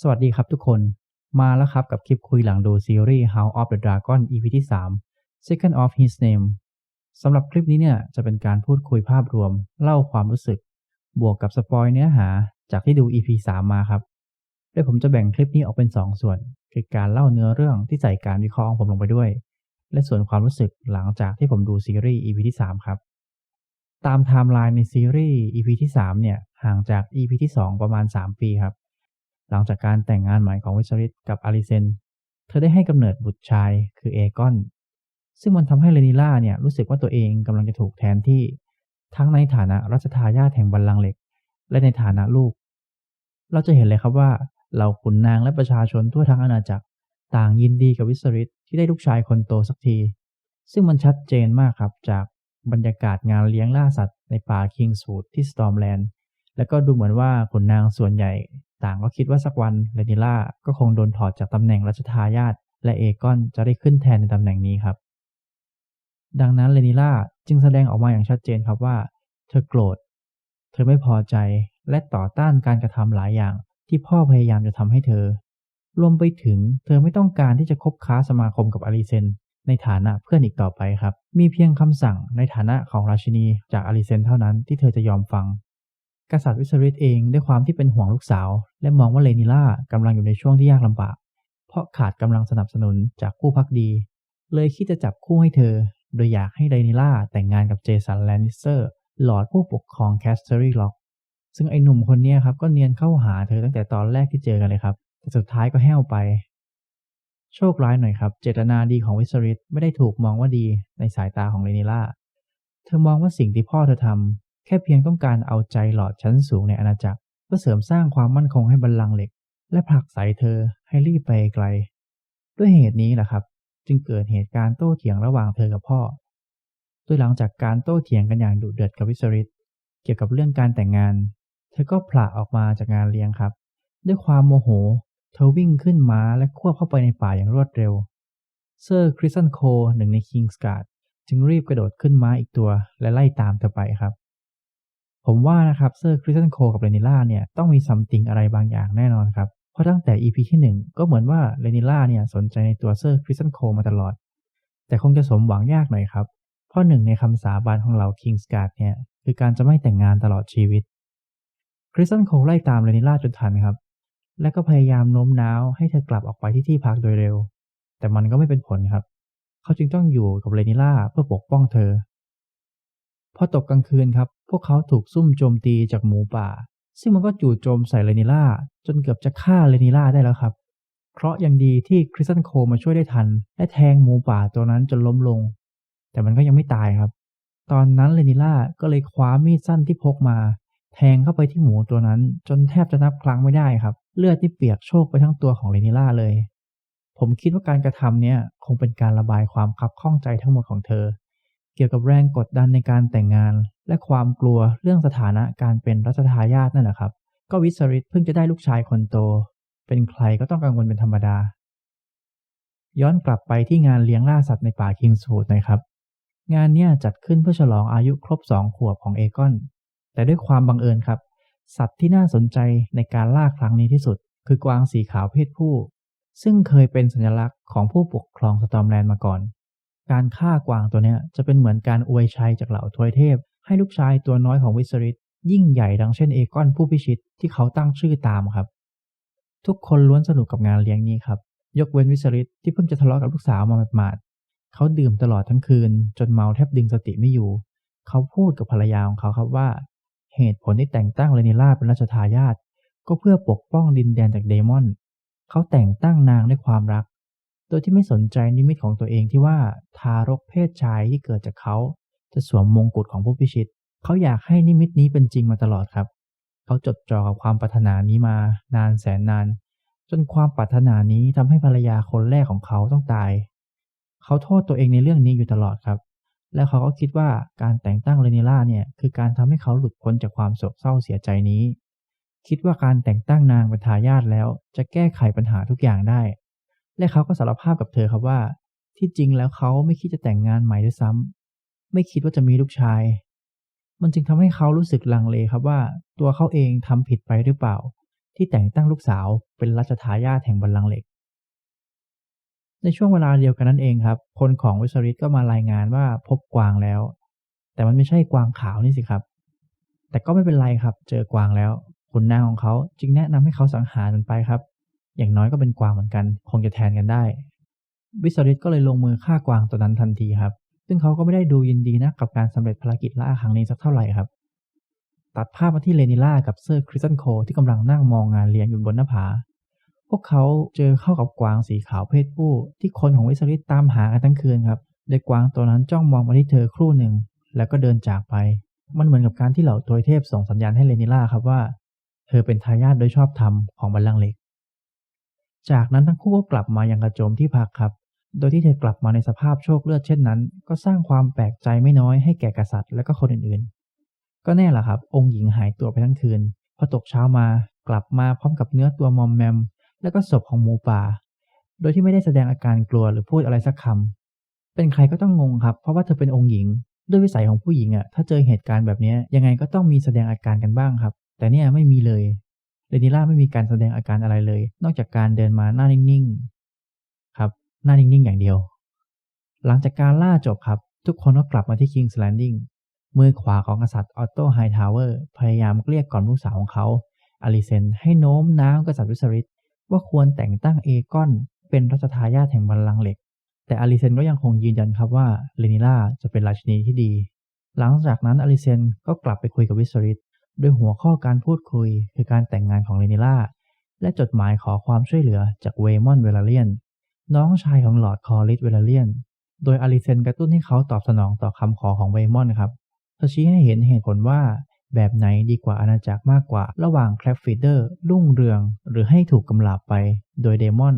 สวัสดีครับทุกคน มาแล้วครับกับคลิปคุยหลังดูซีรีส์ House of the Dragon EP ที่ 3 Second of His Name สำหรับคลิปนี้เนี่ยจะเป็นการพูดคุยภาพรวม เล่าความรู้สึก บวกกับสปอยเนื้อหาจากที่ดู EP 3 มาครับโดยผมจะแบ่งคลิปนี้ออกเป็น 2 ส่วน คือการเล่าเนื้อเรื่องที่ใส่การวิเคราะห์ของผมลงไปด้วย และส่วนความรู้สึกหลังจากที่ผมดูซีรีส์ EP ที่ 3 ครับ ตามไทม์ไลน์ในซีรีส์ EP ที่ 3 เนี่ยห่างจาก EP ที่ 2 ประมาณ 3 ปีครับ หลังจากการแต่งงานใหม่ของวิชริตกับอาริเซน เธอได้ให้กำเนิดบุตรชายคือเอกอน ซึ่งมันทำให้เลนิล่าเนี่ยรู้สึกว่าตัวเองกำลังจะถูกแทนที่ ทั้งในฐานะรัชทายาทแห่งบัลลังก์เหล็ก และในฐานะลูก เราจะเห็นเลยครับว่าเหล่าขุนนางและประชาชนทั่วทั้งอาณาจักร ต่างยินดีกับวิสริตที่ได้ลูกชายคนโตสักที ซึ่งมันชัดเจนมากครับจากบรรยากาศงานเลี้ยงล่าสัตว์ในป่าคิงส์วูดที่สตอร์มแลนด์และก็ดูเหมือนว่าขุนนางส่วนใหญ่ ต่างก็คิดว่าสักวันเรนิล่าก็คงโดนถอดจากตำแหน่งรัชทายาทและเอกอนจะได้ขึ้นแทนในตำแหน่งนี้ครับ ดังนั้นเรนิล่าจึงแสดงออกมาอย่างชัดเจนครับว่า เธอโกรธ เธอไม่พอใจและต่อต้านการกระทำหลายอย่างที่พ่อพยายามจะทำให้เธอ รวมไปถึงเธอไม่ต้องการที่จะคบค้าสมาคมกับอาริเซนในฐานะเพื่อนอีกต่อไปครับ มีเพียงคำสั่งในฐานะของราชินีจากอาริเซนเท่านั้นที่เธอจะยอมฟัง กษัตริย์วิสริตเองด้วยความที่เป็นห่วงลูกสาว และมองว่าเลนิล่ากำลังอยู่ในช่วงที่ยากลำบาก เพราะขาดกำลังสนับสนุนจากผู้พักดี เลยคิดจะจับคู่ให้เธอ โดยอยากให้เลนิล่าแต่งงานกับเจสันแลนนิสเตอร์หลอดผู้ปกครองแคสเตอรี่ล็อกซึ่งไอ้หนุ่มคนนี้ครับก็เนียนเข้าหาเธอตั้งแต่ตอนแรกที่เจอกันเลยครับ แต่สุดท้ายก็แห้วไป โชคร้ายหน่อยครับ เจตนาดีของวิสริตไม่ได้ถูกมองว่าดีในสายตาของเลนิล่า เธอมองว่าสิ่งที่พ่อเธอทำ แค่เพียงต้องการเอาใจหลอดชั้นสูงในอาณาจักร เพื่อเสริมสร้างความมั่นคงให้บัลลังก์เหล็ก และผลักไสเธอให้รีบไปไกล ด้วยเหตุนี้แหละครับ จึงเกิดเหตุการณ์โต้เถียงระหว่างเธอกับพ่อโดยหลังจากการโต้เถียงกันอย่างดุเดือดกับวิสริตเกี่ยวกับเรื่องการแต่งงาน เธอก็ผละออกมาจากงานเลี้ยงครับ ด้วยความโมโห เธอวิ่งขึ้นม้าและควบเข้าไปในป่าอย่างรวดเร็ว เซอร์คริสตันโคหนึ่งในคิงส์การ์ดจึงรีบกระโดดขึ้นม้าอีกตัวและไล่ตามเธอไปครับ ผมว่านะครับเซอร์คริสตันโคกับเรนิล่าเนี่ยต้องมีซัมติงอะไรบางอย่างแน่นอนครับ เพราะตั้งแต่ EP ที่ 1 ก็เหมือนว่าเรนิล่าเนี่ยสนใจในตัวเซอร์คริสตันโคมาตลอด แต่คงจะสมหวังยากหน่อยครับ เพราะหนึ่งในคำสาบานของเราคิงส์การ์ดเนี่ยคือการจะไม่แต่งงานตลอดชีวิต คริสตันโคไล่ตามเรนิล่าจนทันครับ และก็พยายามโน้มน้าวให้เธอกลับออกไปที่ที่พักโดยเร็ว แต่มันก็ไม่เป็นผลครับ เขาจึงต้องอยู่กับเรนิล่าเพื่อปกป้องเธอพอตกกลางคืนครับ พวกเขาถูกซุ่มโจมตีจากหมูป่า ซึ่งมันก็จู่โจมใส่เรนิล่า จนเกือบจะฆ่าเรนิล่าได้แล้วครับเพราะยังดีที่คริสตันโคมาช่วยได้ทัน และแทงหมูป่าตัวนั้นจนล้มลง แต่มันก็ยังไม่ตายครับ ตอนนั้นเรนิล่าก็เลยคว้ามีดสั้นที่พกมา แทงเข้าไปที่หมูตัวนั้น จนแทบจะนับครั้งไม่ได้ครับ เลือดที่เปียกโชกไปทั้งตัวของเรนิล่าเลย ผมคิดว่าการกระทำเนี้ยคงเป็นการระบายความคับข้องใจทั้งหมดของเธอ เกี่ยวกับแรงกดดันในการแต่งงาน และความกลัวเรื่องสถานะการเป็นรัชทายาทนั่นแหละครับ ก็วิสริตเพิ่งจะได้ลูกชายคนโต เป็นใครก็ต้องกังวลเป็นธรรมดา ย้อนกลับไปที่งานเลี้ยงล่าสัตว์ในป่าคิงส์วูดน่อยครับ งานเนี้ยจัดขึ้นเพื่อฉลองอายุครบสองขวบของเอกอน แต่ด้วยความบังเอิญครับ สัตว์ที่น่าสนใจในการล่าครั้งนี้ที่สุด คือกวางสีขาวเพศผู้ ซึ่งเคยเป็นสัญลักษณ์ของผู้ปกครองสตอมแลนด์มาก่อน การฆ่ากวางตัวเนี้ยจะเป็นเหมือนการอวยชัยจากเหล่าทวยเทพ ให้ลูกชายตัวน้อยของวิสริตยิ่งใหญ่ดังเช่นเอกอนผู้พิชิตที่เขาตั้งชื่อตามครับ ทุกคนล้วนสนุกกับงานเลี้ยงนี้ครับ ยกเว้นวิสริตที่เพิ่งจะทะเลาะกับลูกสาวมาหมาดๆเขาดื่มตลอดทั้งคืน จนเมาแทบดึงสติไม่อยู่ เขาพูดกับภรรยาของเขาครับว่า เหตุผลที่แต่งตั้งเรนิล่าเป็นราชทายาทก็เพื่อปกป้องดินแดนจากเดมอน เขาแต่งตั้งนางด้วยความรัก โดยที่ไม่สนใจนิมิตของตัวเองที่ว่าทารกเพศชายที่เกิดจากเขา จะสวมมงกุฎของผู้พิชิต เขาอยากให้นิมิตนี้เป็นจริงมาตลอดครับ เขาจดจ่อกับความปรารถนานี้มานานแสนนาน จนความปรารถนานี้ทำให้ภรรยาคนแรกของเขาต้องตาย เขาโทษตัวเองในเรื่องนี้อยู่ตลอดครับ แล้วเขาก็คิดว่าการแต่งตั้งเรนิล่าเนี่ยคือการทำให้เขาหลุดพ้นจากความโศกเศร้าเสียใจนี้ คิดว่าการแต่งตั้งนางเป็นทายาทแล้ว จะแก้ไขปัญหาทุกอย่างได้ และเขาก็สารภาพกับเธอครับว่าที่จริงแล้วเขาไม่คิดจะแต่งงานใหม่ด้วยซ้ำ ไม่คิดว่าจะมีลูกชาย มันจึงทำให้เขารู้สึกลังเลครับว่า ตัวเขาเองทำผิดไปหรือเปล่า ที่แต่งตั้งลูกสาวเป็นรัชทายาทแห่งบัลลังก์เหล็ก ในช่วงเวลาเดียวกันนั้นเองครับ คนของวิสริตก็มารายงานว่าพบกวางแล้ว แต่มันไม่ใช่กวางขาวนี่สิครับ แต่ก็ไม่เป็นไรครับ เจอกวางแล้วขุนนางของเขาจึงแนะนำให้เขาสังหารมันไปครับ อย่างน้อยก็เป็นกวางเหมือนกัน คงจะแทนกันได้ วิสริตก็เลยลงมือฆ่ากวางตัวนั้นทันทีครับ ซึ่งเขาก็ไม่ได้ดูยินดีนะกับการสำเร็จภารกิจล่าครั้งนี้สักเท่าไหร่ครับ ตัดภาพมาที่เลนิล่ากับเซอร์คริสตันโคที่กำลังนั่งมองงานเลี้ยงอยู่บนหน้าผา พวกเขาเจอเข้ากับกวางสีขาวเพศผู้ ที่คนของวิสริตตามหากันทั้งคืนครับโดยกวางตัวนั้นจ้องมองมาที่เธอครู่หนึ่ง แล้วก็เดินจากไป มันเหมือนกับการที่เหล่าตัวเทพส่งสัญญาณให้เลนิล่าครับว่า เธอเป็นทายาทโดยชอบธรรมของบัลลังก์เหล็ก จากนั้นทั้งคู่ก็กลับมายังกระโจมที่พักครับ โดยที่เธอกลับมาในสภาพโชคเลือดเช่นนั้น ก็สร้างความแปลกใจไม่น้อยให้แก่กษัตริย์และก็คนอื่นๆ ก็แน่ล่ะครับ องค์หญิงหายตัวไปทั้งคืน พอตกเช้ามากลับมาพร้อมกับเนื้อตัวมอมแมม และก็ศพของหมูป่า โดยที่ไม่ได้แสดงอาการกลัวหรือพูดอะไรสักคำเป็นใครก็ต้องงงครับ เพราะว่าเธอเป็นองค์หญิง ด้วยวิสัยของผู้หญิงอะถ้าเจอเหตุการณ์แบบนี้ยังไงก็ต้องมีแสดงอาการกันบ้างครับ แต่เนี่ยไม่มีเลยเรนิล่าไม่มีการแสดงอาการอะไรเลย นอกจากการเดินมาหน้านิ่งๆ หน้านิ่ง ๆ อย่างเดียว หลังจากการล่าจบครับ ทุกคนก็กลับมาที่ King's Landing มือขวาของกษัตริย์ออตโตไฮทาวเวอร์พยายามเกลี้ยกล่อมลูกสาวของเขาอลิเซนให้โน้มน้าวกษัตริย์วิสริตว่าควรแต่งตั้งเอกอนเป็นรัชทายาทแห่งบัลลังก์เหล็ก แต่อลิเซนก็ยังคงยืนยันครับว่าเรนิล่าจะเป็นราชินีที่ดี หลังจากนั้นอลิเซนก็กลับไปคุยกับวิสริตด้วยหัวข้อการพูดคุยคือการแต่งงานของเรนิล่าและจดหมายขอความช่วยเหลือจากเวมอนเวลาเลียน น้องชายของหลอดคอริสเวลเลียน โดยอลิเซนกระตุ้นให้เขาตอบสนองต่อคำขอของเวมอนครับเธอชี้ให้เห็นเหตุผลว่า แบบไหนดีกว่าอาณาจักรมากกว่า ระหว่างแคลฟฟีเดอร์รุ่งเรือง หรือให้ถูกกำลาบไปโดยเดมอน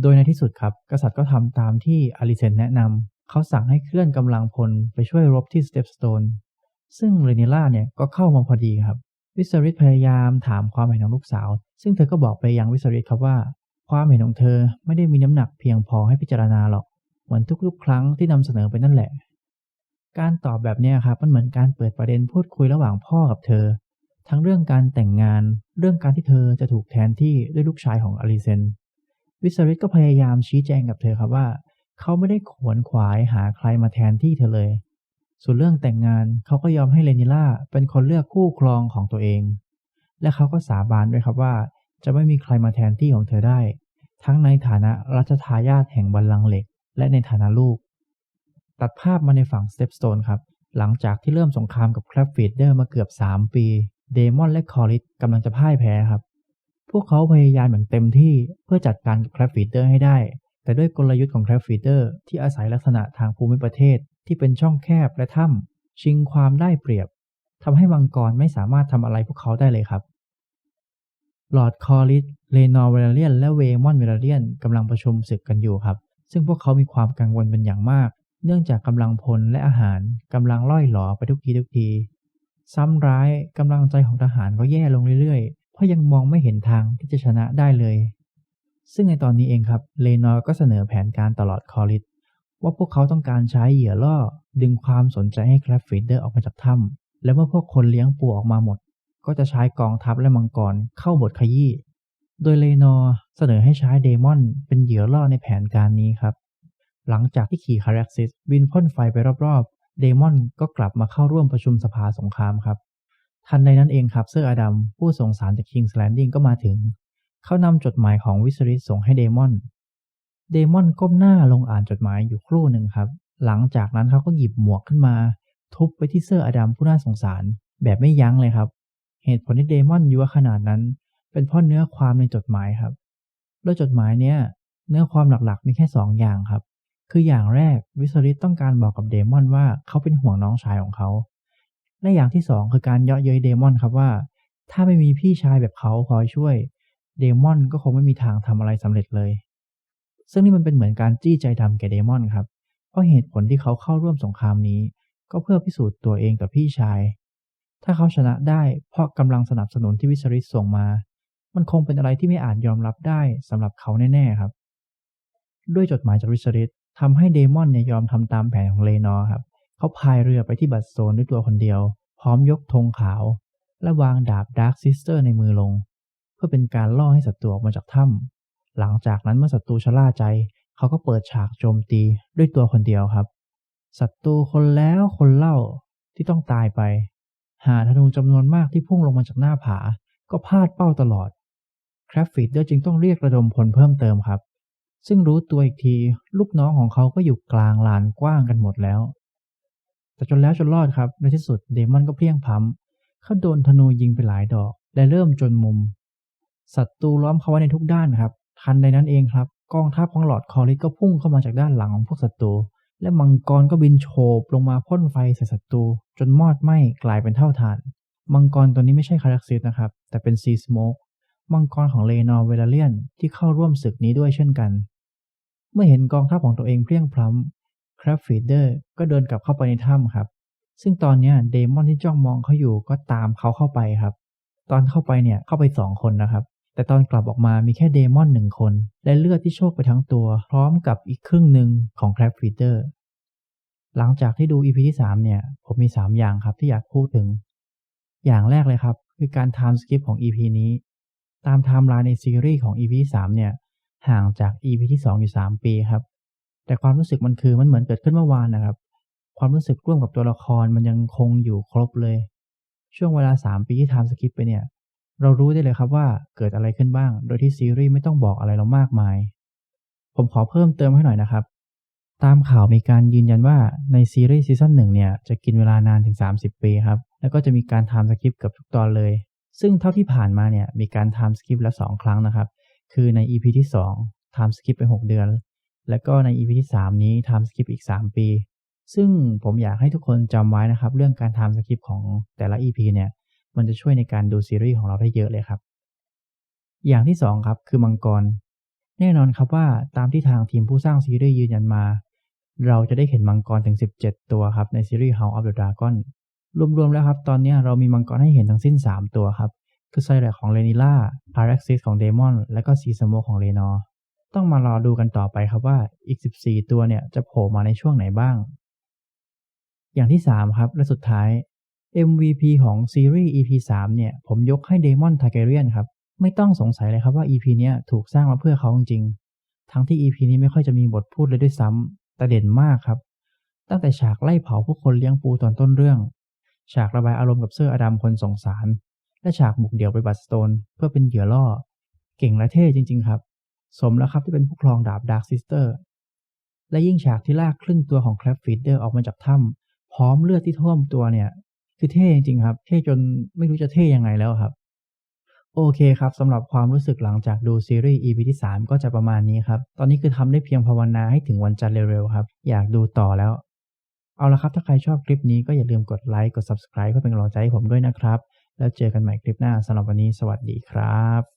โดยในที่สุดครับ กษัตริย์ก็ทำตามที่อลิเซนแนะนำเขาสั่งให้เคลื่อนกำลังพลไปช่วยรบที่สเตปสโตนซึ่งเรเนล่าเนี่ยก็เข้ามาพอดีครับ วิสริตพยายามถามความเห็นของลูกสาว ซึ่งเธอก็บอกไปยังวิสริตครับว่า ความเห็นของเธอไม่ได้มีน้ำหนักเพียงพอให้พิจารณาหรอกเหมือนทุกๆ ครั้งที่นำเสนอไปนั่นแหละ การตอบแบบนี้ครับมันเหมือนการเปิดประเด็นพูดคุยระหว่างพ่อกับเธอ ทั้งเรื่องการแต่งงาน เรื่องการที่เธอจะถูกแทนที่ด้วยลูกชายของอลิเซน วิสริตก็พยายามชี้แจงกับเธอครับว่า เขาไม่ได้ขวนขวายหาใครมาแทนที่เธอเลย ส่วนเรื่องแต่งงานเขาก็ยอมให้เลนิล่าเป็นคนเลือกคู่ครองของตัวเอง และเขาก็สาบานด้วยครับว่า จะไม่มีใครมาแทนที่ของเธอได้ ทั้งในฐานะรัชทายาทแห่งบัลลังก์เหล็ก และในฐานะลูก ตัดภาพมาในฝั่งสเตปสโตนครับ หลังจากที่เริ่มสงครามกับแคลฟฟีดเดอร์มาเกือบ 3 ปี เดมอนและคอริสกำลังจะพ่ายแพ้ครับ พวกเขาพยายามอย่างเต็มที่เพื่อจัดการกับแคลฟฟีดเดอร์ให้ได้ แต่ด้วยกลยุทธ์ของแคลฟฟีเดอร์ที่อาศัยลักษณะทางภูมิประเทศที่เป็นช่องแคบและถ้ำชิงความได้เปรียบทำให้มังกรไม่สามารถทำอะไรพวกเขาได้เลยครับ ลอร์ดคอริสเลนอร์เวลเลียน และเวมอนเวลเลียนกำลังประชุมศึกกันอยู่ครับ ซึ่งพวกเขามีความกังวลเป็นอย่างมาก เนื่องจากกำลังพลและอาหารกำลังล่อยหลอไปทุกทีทุกที ซ้ำร้ายกำลังใจของทหารก็แย่ลงเรื่อยๆ เพราะยังมองไม่เห็นทางที่จะชนะได้เลย ซึ่งในตอนนี้เองครับเลนอร์ก็เสนอแผนการตลอดคอริสว่าพวกเขาต้องการใช้เหยื่อล่อ ดึงความสนใจให้แคลฟฟีเดอร์ออกมาจากถ้ำและเมื่อพวกคนเลี้ยงปูออกมาหมด ก็จะใช้กองทัพและมังกรเข้าบทขยี้ โดยเลนอร์เสนอให้ใช้เดมอนเป็นเหยื่อล่อในแผนการนี้ครับ หลังจากที่ขี่คาร็กซิสบินพ่นไฟไปรอบๆ เดมอนก็กลับมาเข้าร่วมประชุมสภาสงครามครับ ทันใดนั้นเองครับเซอร์อดัมผู้ส่งสารจากคิงส์แลนดิงก็มาถึง เขานำจดหมายของวิสริตส่งให้เดมอน เดมอนก้มหน้าลงอ่านจดหมายอยู่ครู่หนึ่งครับ หลังจากนั้นเขาก็หยิบหมวกขึ้นมา ทุบไปที่เซอร์อดัมผู้น่าสงสารแบบไม่ยั้งเลยครับ เหตุผลที่เดมอนยั่วขนาดนั้น เป็นเพราะเนื้อความในจดหมายครับ โดยจดหมายเนี้ยเนื้อความหลักๆมีแค่สองอย่างครับ คืออย่างแรกวิสริตต้องการบอกกับเดมอนว่าเขาเป็นห่วงน้องชายของเขา และอย่างที่สองคือการเยาะเย้ยเดมอนครับว่า ถ้าไม่มีพี่ชายแบบเขาคอยช่วยเดมอนก็คงไม่มีทางทำอะไรสำเร็จเลย ซึ่งนี่มันเป็นเหมือนการจี้ใจดำแก่เดมอนครับ เพราะเหตุผลที่เขาเข้าร่วมสงครามนี้ ก็เพื่อพิสูจน์ตัวเองกับพี่ชาย ถ้าเขาชนะได้เพราะกำลังสนับสนุนที่วิสริตส่งมา มันคงเป็นอะไรที่ไม่อาจยอมรับได้สำหรับเขาแน่ๆครับ ด้วยจดหมายจากวิสริตทำให้เดมอนเนี่ยยอมทำตามแผนของเลนอร์ครับ เขาพายเรือไปที่บัตโซนด้วยตัวคนเดียว พร้อมยกธงขาว และวางดาบดาร์คซิสเตอร์ในมือลง เพื่อเป็นการล่อให้ศัตรูออกมาจากถ้ำหลังจากนั้นเมื่อศัตรูชะล่าใจ เขาก็เปิดฉากโจมตีด้วยตัวคนเดียวครับศัตรูคนแล้วคนเล่าที่ต้องตายไป หาธนูจำนวนมากที่พุ่งลงมาจากหน้าผา ก็พลาดเป้าตลอดคราฟฟิดเดอร์จึงต้องเรียกระดมพลเพิ่มเติมครับ ซึ่งรู้ตัวอีกที ลูกน้องของเขาก็อยู่กลางลานกว้างกันหมดแล้ว แต่จนแล้วจนรอดครับ ในที่สุดเดมอนก็เพลียงพล้ำเขาโดนธนูยิงไปหลายดอก และเริ่มจนมุม ศัตรูล้อมเขาไว้ในทุกด้านครับ ทันใดนั้นเองครับ กองทัพของหลอดคอริสก็พุ่งเข้ามาจากด้านหลังของพวกศัตรู และมังกรก็บินโฉบลงมาพ่นไฟใส่ศัตรูจนมอดไหม้กลายเป็นเท่าฐาน มังกรตัวนี้ไม่ใช่คารักซิสนะครับ แต่เป็นซีสโมกมังกรของเลนอร์เวลาเลียนที่เข้าร่วมศึกนี้ด้วยเช่นกัน เมื่อเห็นกองทัพของตัวเองเพลียงพล้ำคราฟฟีเดอร์ก็เดินกลับเข้าไปในถ้ำครับ ซึ่งตอนนี้เดมอนที่จ้องมองเขาอยู่ก็ตามเขาเข้าไปครับ ตอนเข้าไปเนี่ยเข้าไปสองคนนะครับ แต่ตอนกลับออกมามีแค่เดมอนหนึ่งคน และเลือดที่โชกไปทั้งตัว พร้อมกับอีกครึ่งหนึ่งของแคราฟฟีเดอร์หลังจากที่ดู EP ที่ 3 เนี่ย ผมมี 3 อย่างครับที่อยากพูดถึง อย่างแรกเลยครับ คือการ time skip ของ EP นี้ ตามไทม์ไลน์ในซีรีส์ของ EP ที่ 3 เนี่ย ห่างจาก EP ที่ 2 อยู่ 3 ปีครับ แต่ความรู้สึกมันคือมันเหมือนเกิดขึ้นเมื่อวานนะครับ ความรู้สึกร่วมกับตัวละครมันยังคงอยู่ครบเลย ช่วงเวลา 3 ปีที่ time skip ไปเนี่ย เรารู้ได้เลยครับว่าเกิดอะไรขึ้นบ้าง โดยที่ซีรีส์ไม่ต้องบอกอะไรเรามากมาย ผมขอเพิ่มเติมให้หน่อยนะครับ ตามข่าวมีการยืนยันว่าในซีรีส์ซีซั่นหนึ่งเนี่ยจะกินเวลานานถึง 30 ปีครับ แล้วก็จะมีการไทม์สคริปเกือบทุกตอนเลย ซึ่งเท่าที่ผ่านมาเนี่ยมีการไทม์สคริปแล้ว 2 ครั้งนะครับ คือใน EP ที่2ไทม์สคริปไป 6 เดือน แล้วก็ใน EP ที่ 3 นี้ไทม์สคริปอีก 3 ปี ซึ่งผมอยากให้ทุกคนจำไว้นะครับ เรื่องการไทม์สคริปของแต่ละ EP เนี่ย มันจะช่วยในการดูซีรีส์ของเราได้เยอะเลยครับ อย่างที่2ครับคือมังกร แน่นอนครับว่าตามที่ทางทีมผู้สร้างซีรีส์ยืนยันมา เราจะได้เห็นมังกรถึง 17 ตัวครับในซีรีส์ House of the Dragon รวมๆแล้วครับ ตอนนี้เรามีมังกรให้เห็นทั้งสิ้น 3 ตัวครับ คือไซแรกของเลนิล่าพารักซิสของเดมอน และก็ซีสโมของเลนอร์ต้องมารอดูกันต่อไปครับว่าอีก 14 ตัวเนี่ยจะโผล่มาในช่วงไหนบ้าง อย่างที่ 3 ครับ และสุดท้าย MVP ของซีรีส์ EP 3 เนี่ย ผมยกให้เดมอนทาเกเรียนครับ ไม่ต้องสงสัยเลยครับว่า EP เนี้ยถูกสร้างมาเพื่อเขาจริงๆ ทั้งที่ EP นี้ไม่ค่อยจะมีบทพูดเลยด้วยซ้ำแต่เด่นมากครับ ตั้งแต่ฉากไล่เผาผู้คนเลี้ยงปูตอนต้นเรื่อง ฉากระบายอารมณ์กับเซอร์อดัมคนสงสาร และฉากบุกเดี่ยวไปบัตสโตน เพื่อเป็นเหยื่อล่อ เก่งและเท่จริง ๆ ครับ สมแล้วครับที่เป็นผู้ครองดาบดาร์คซิสเตอร์ และยิ่งฉากที่ลากครึ่งตัวของแคลฟฟีดเดอร์ออกมาจากถ้ำพร้อมเลือดที่ท่วมตัวเนี่ย คือเท่จริงๆครับ เท่จนไม่รู้จะเท่ยังไงแล้วครับ โอเคครับสำหรับความรู้สึกหลังจากดูซีรีส์ EP ที่ 3 ก็จะประมาณนี้ครับ ตอนนี้คือทำได้เพียงภาวนาให้ถึงวันจันทร์เร็วๆครับ อยากดูต่อแล้ว เอาละครับ ถ้าใครชอบคลิปนี้ก็อย่าลืมกดไลค์กด Subscribe เพื่อเป็นกำลังใจให้ผมด้วยนะครับ แล้วเจอกันใหม่คลิปหน้าสำหรับวันนี้สวัสดีครับ